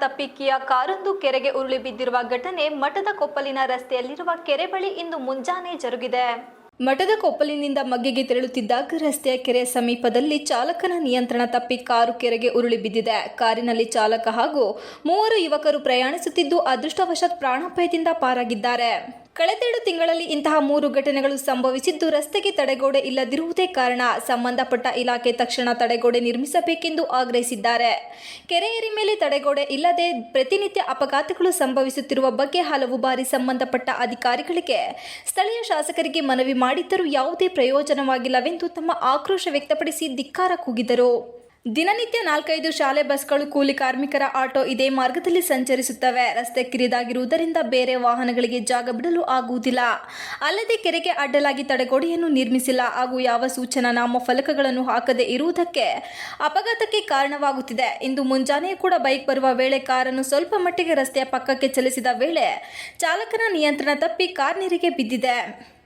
ತಪ್ಪಿ ಕಿಯಾ ಕಾರೊಂದು ಕೆರೆಗೆ ಉರುಳಿ ಬಿದ್ದಿರುವ ಘಟನೆ ಮಠದ ಕೊಪ್ಪಲಿನ ರಸ್ತೆಯಲ್ಲಿರುವ ಕೆರೆ ಬಳಿ ಇಂದು ಮುಂಜಾನೆ ಜರುಗಿದೆ. ಮಠದ ಕೊಪ್ಪಲಿನಿಂದ ಮಗ್ಗೆಗೆ ತೆರಳುತ್ತಿದ್ದಾಗ ರಸ್ತೆಯ ಕೆರೆ ಸಮೀಪದಲ್ಲಿ ಚಾಲಕನ ನಿಯಂತ್ರಣ ತಪ್ಪಿ ಕಾರು ಕೆರೆಗೆ ಉರುಳಿ ಬಿದ್ದಿದೆ. ಕಾರಿನಲ್ಲಿ ಚಾಲಕ ಹಾಗೂ ಮೂವರು ಯುವಕರು ಪ್ರಯಾಣಿಸುತ್ತಿದ್ದು, ಅದೃಷ್ಟವಶಾತ್ ಪ್ರಾಣಾಪಾಯದಿಂದ ಪಾರಾಗಿದ್ದಾರೆ. ಕಳೆದೆರಡು ತಿಂಗಳಲ್ಲಿ ಇಂತಹ ಮೂರು ಘಟನೆಗಳು ಸಂಭವಿಸಿದ್ದು ರಸ್ತೆಗೆ ತಡೆಗೋಡೆ ಇಲ್ಲದಿರುವುದೇ ಕಾರಣ. ಸಂಬಂಧಪಟ್ಟ ಇಲಾಖೆ ತಕ್ಷಣ ತಡೆಗೋಡೆ ನಿರ್ಮಿಸಬೇಕೆಂದು ಆಗ್ರಹಿಸಿದ್ದಾರೆ. ಕೆರೆಯರಿ ಮೇಲೆ ತಡೆಗೋಡೆ ಇಲ್ಲದೆ ಪ್ರತಿನಿತ್ಯ ಅಪಘಾತಗಳು ಸಂಭವಿಸುತ್ತಿರುವ ಬಗ್ಗೆ ಹಲವು ಬಾರಿ ಸಂಬಂಧಪಟ್ಟ ಅಧಿಕಾರಿಗಳಿಗೆ ಸ್ಥಳೀಯ ಶಾಸಕರಿಗೆ ಮನವಿ ಮಾಡಿದ್ದರೂ ಯಾವುದೇ ಪ್ರಯೋಜನವಾಗಿಲ್ಲವೆಂದು ತಮ್ಮ ಆಕ್ರೋಶ ವ್ಯಕ್ತಪಡಿಸಿ ಧಿಕ್ಕಾರ ಕೂಗಿದರು. ದಿನನಿತ್ಯ ನಾಲ್ಕೈದು ಶಾಲೆ ಬಸ್ಗಳು ಕೂಲಿ ಕಾರ್ಮಿಕರ ಆಟೋ ಇದೇ ಮಾರ್ಗದಲ್ಲಿ ಸಂಚರಿಸುತ್ತವೆ. ರಸ್ತೆ ಕಿರಿದಾಗಿರುವುದರಿಂದ ಬೇರೆ ವಾಹನಗಳಿಗೆ ಜಾಗ ಬಿಡಲು ಆಗುವುದಿಲ್ಲ. ಅಲ್ಲದೆ ಕೆರೆಗೆ ಅಡ್ಡಲಾಗಿ ತಡೆಗೋಡೆಯನ್ನು ನಿರ್ಮಿಸಿಲ್ಲ. ಹಾಗೂ ಯಾವ ಸೂಚನಾ ನಾಮ ಫಲಕಗಳನ್ನು ಹಾಕದೇ ಇರುವುದಕ್ಕೆ ಅಪಘಾತಕ್ಕೆ ಕಾರಣವಾಗುತ್ತಿದೆ. ಇಂದು ಮುಂಜಾನೆ ಕೂಡ ಬೈಕ್ ಬರುವ ವೇಳೆ ಕಾರನ್ನು ಸ್ವಲ್ಪ ಮಟ್ಟಿಗೆ ರಸ್ತೆಯ ಪಕ್ಕಕ್ಕೆ ಚಲಿಸಿದ ವೇಳೆ ಚಾಲಕನ ನಿಯಂತ್ರಣ ತಪ್ಪಿ ಕಾರ್ ನೀರಿಗೆ ಬಿದ್ದಿದೆ.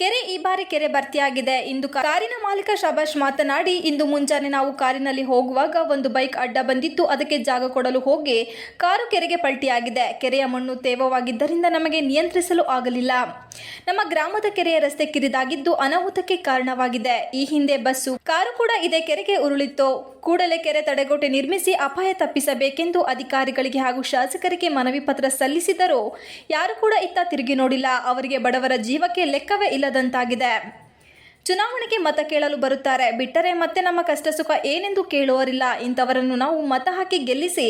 ಕೆರೆ ಈ ಬಾರಿ ಕೆರೆ ಭರ್ತಿಯಾಗಿದೆ. ಇಂದು ಕಾರಿನ ಮಾಲೀಕ ಶಬಾಷ್ ಮಾತನಾಡಿ, ಇಂದು ಮುಂಜಾನೆ ನಾವು ಕಾರಿನಲ್ಲಿ ಹೋಗುವಾಗ ಒಂದು ಬೈಕ್ ಅಡ್ಡ ಬಂದಿತ್ತು. ಅದಕ್ಕೆ ಜಾಗ ಕೊಡಲು ಹೋಗಿ ಕಾರು ಕೆರೆಗೆ ಪಲ್ಟಿಯಾಗಿದೆ. ಕೆರೆಯ ಮಣ್ಣು ತೇವವಾಗಿದ್ದರಿಂದ ನಮಗೆ ನಿಯಂತ್ರಿಸಲು ಆಗಲಿಲ್ಲ. ನಮ್ಮ ಗ್ರಾಮದ ಕೆರೆಯ ರಸ್ತೆ ಕಿರಿದಾಗಿದ್ದು ಅನಾಹುತಕ್ಕೆ ಕಾರಣವಾಗಿದೆ. ಈ ಹಿಂದೆ ಬಸ್ಸು, ಕಾರು ಕೂಡ ಇದೇ ಕೆರೆಗೆ ಉರುಳಿತ್ತು. ಕೂಡಲೇ ಕೆರೆ ತಡೆಗೋಟೆ ನಿರ್ಮಿಸಿ ಅಪಾಯ ತಪ್ಪಿಸಬೇಕೆಂದು ಅಧಿಕಾರಿಗಳಿಗೆ ಹಾಗೂ ಶಾಸಕರಿಗೆ ಮನವಿ ಪತ್ರ ಸಲ್ಲಿಸಿದರೂ ಯಾರು ಕೂಡ ಇತ್ತ ತಿರುಗಿ ನೋಡಿಲ್ಲ. ಅವರಿಗೆ ಬಡವರ ಜೀವಕ್ಕೆ ಲೆಕ್ಕವೇ ಇಲ್ಲದಂತಾಗಿದೆ ಚುನಾವಣೆಗೆ ಮತ ಕೇಳಲು ಬರುತ್ತಾರೆ. ಬಿಟ್ಟರೆ ಮತ್ತೆ ನಮ್ಮ ಕಷ್ಟ ಸುಖ ಏನೆಂದು ಕೇಳುವರಿಲ್ಲ ಇಂಥವರನ್ನು ನಾವು ಮತ ಹಾಕಿ ಗೆಲ್ಲಿಸಿ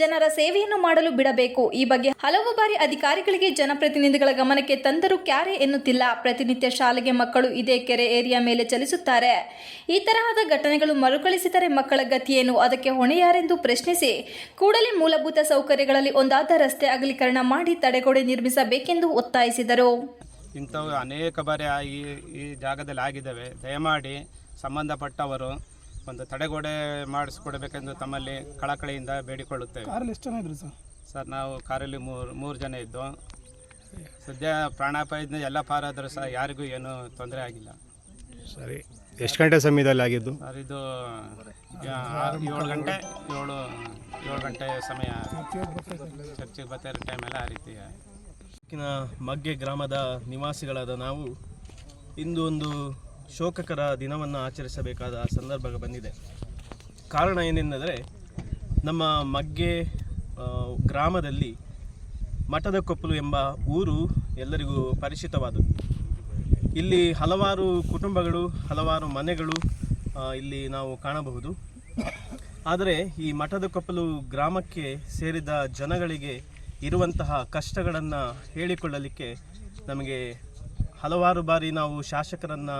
ಜನರ ಸೇವೆಯನ್ನು ಮಾಡಲು ಬಿಡಬೇಕು. ಈ ಬಗ್ಗೆ ಹಲವು ಬಾರಿ ಅಧಿಕಾರಿಗಳಿಗೆ ಜನಪ್ರತಿನಿಧಿಗಳ ಗಮನಕ್ಕೆ ತಂದರೂ ಕ್ಯಾರೆ ಎನ್ನುತ್ತಿಲ್ಲ. ಪ್ರತಿನಿತ್ಯ ಶಾಲೆಗೆ ಮಕ್ಕಳು ಇದೇ ಕೆರೆ ಏರಿಯಾ ಮೇಲೆ ಚಲಿಸುತ್ತಾರೆ. ಈ ತರಹದ ಘಟನೆಗಳು ಮರುಕಳಿಸಿದರೆ ಮಕ್ಕಳ ಗತಿಯೇನು? ಅದಕ್ಕೆ ಹೊಣೆಯಾರೆಂದು ಪ್ರಶ್ನಿಸಿ ಕೂಡಲೇ ಮೂಲಭೂತ ಸೌಕರ್ಯಗಳಲ್ಲಿ ಒಂದಾದ ರಸ್ತೆ ಅಗಲೀಕರಣ ಮಾಡಿ ತಡೆಗೋಡೆ ನಿರ್ಮಿಸಬೇಕೆಂದು ಒತ್ತಾಯಿಸಿದರು. ಇಂಥವು ಅನೇಕ ಬಾರಿ ಆ- ಈ ಈ ಜಾಗದಲ್ಲಿ ಆಗಿದ್ದಾವೆ. ದಯಮಾಡಿ ಸಂಬಂಧಪಟ್ಟವರು ಒಂದು ತಡೆಗೋಡೆ ಮಾಡಿಸ್ಕೊಡ್ಬೇಕೆಂದು ತಮ್ಮಲ್ಲಿ ಕಳಕಳಿಯಿಂದ ಬೇಡಿಕೊಳ್ಳುತ್ತೇವೆ. ಕಾರಲ್ಲಿ ಎಷ್ಟು ಜನ ಇದ್ರು ಸರ್? ಸರ್ ನಾವು ಕಾರಲ್ಲಿ ಮೂರು ಮೂರು ಜನ ಇದ್ದು ಸದ್ಯ ಪ್ರಾಣಾಪಾಯದಿಂದ ಎಲ್ಲ ಪಾರಾದರೂ ಸಹ ಯಾರಿಗೂ ಏನೂ ತೊಂದರೆ ಆಗಿಲ್ಲ. ಸರಿ. ಎಷ್ಟು ಗಂಟೆ ಸಮಯದಲ್ಲಿ ಆಗಿದ್ದು? ಸರ್ ಇದು ಏಳು ಗಂಟೆ ಏಳು ಏಳು ಗಂಟೆ ಸಮಯ. ಚರ್ಚಿಗೆ ಬರ್ತಾ ಇರೋ ಟೈಮೆಲ್ಲ ಆ ರೀತಿ ತಾಲೂಕಿನ ಮಗ್ಗೆ ಗ್ರಾಮದ ನಿವಾಸಿಗಳಾದ ನಾವು ಇಂದು ಒಂದು ಶೋಕಕರ ದಿನವನ್ನು ಆಚರಿಸಬೇಕಾದ ಸಂದರ್ಭ ಬಂದಿದೆ. ಕಾರಣ ಏನೆಂದರೆ ನಮ್ಮ ಮಗ್ಗೆ ಗ್ರಾಮದಲ್ಲಿ ಮಠದ ಕೊಪ್ಪಲು ಎಂಬ ಊರು ಎಲ್ಲರಿಗೂ ಪರಿಚಿತವಾದದ್ದು. ಇಲ್ಲಿ ಹಲವಾರು ಕುಟುಂಬಗಳು, ಹಲವಾರು ಮನೆಗಳು ಇಲ್ಲಿ ನಾವು ಕಾಣಬಹುದು. ಆದರೆ ಈ ಮಠದ ಕೊಪ್ಪಲು ಗ್ರಾಮಕ್ಕೆ ಸೇರಿದ ಜನಗಳಿಗೆ ಇರುವಂತಹ ಕಷ್ಟಗಳನ್ನು ಹೇಳಿಕೊಳ್ಳಲಿಕ್ಕೆ ನಮಗೆ ಹಲವಾರು ಬಾರಿ ನಾವು ಶಾಸಕರನ್ನು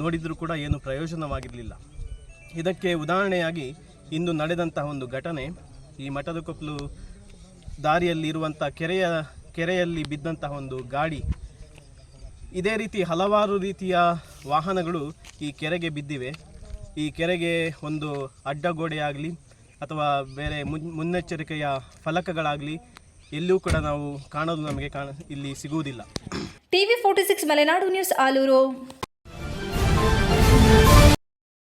ನೋಡಿದರೂ ಕೂಡ ಏನು ಪ್ರಯೋಜನವಾಗಿರಲಿಲ್ಲ. ಇದಕ್ಕೆ ಉದಾಹರಣೆಯಾಗಿ ಇಂದು ನಡೆದಂತಹ ಒಂದು ಘಟನೆ, ಈ ಮಠದ ಕೊಪ್ಪಲು ದಾರಿಯಲ್ಲಿ ಇರುವಂಥ ಕೆರೆಯ, ಕೆರೆಯಲ್ಲಿ ಬಿದ್ದಂತಹ ಒಂದು ಗಾಡಿ. ಇದೇ ರೀತಿ ಹಲವಾರು ರೀತಿಯ ವಾಹನಗಳು ಈ ಕೆರೆಗೆ ಬಿದ್ದಿವೆ. ಈ ಕೆರೆಗೆ ಒಂದು ಅಡ್ಡಗೋಡೆಯಾಗಲಿ ಅಥವಾ ಬೇರೆ ಮುನ್, ಮುನ್ನೆಚ್ಚರಿಕೆಯ ಫಲಕಗಳಾಗಲಿ ಎಲ್ಲೂ ಕೂಡ ನಾವು ಕಾಣೋದು ನಮಗೆ ಕಾಣ ಇಲ್ಲಿ ಸಿಗುವುದಿಲ್ಲ. TV forty six Malenadu news Aluru.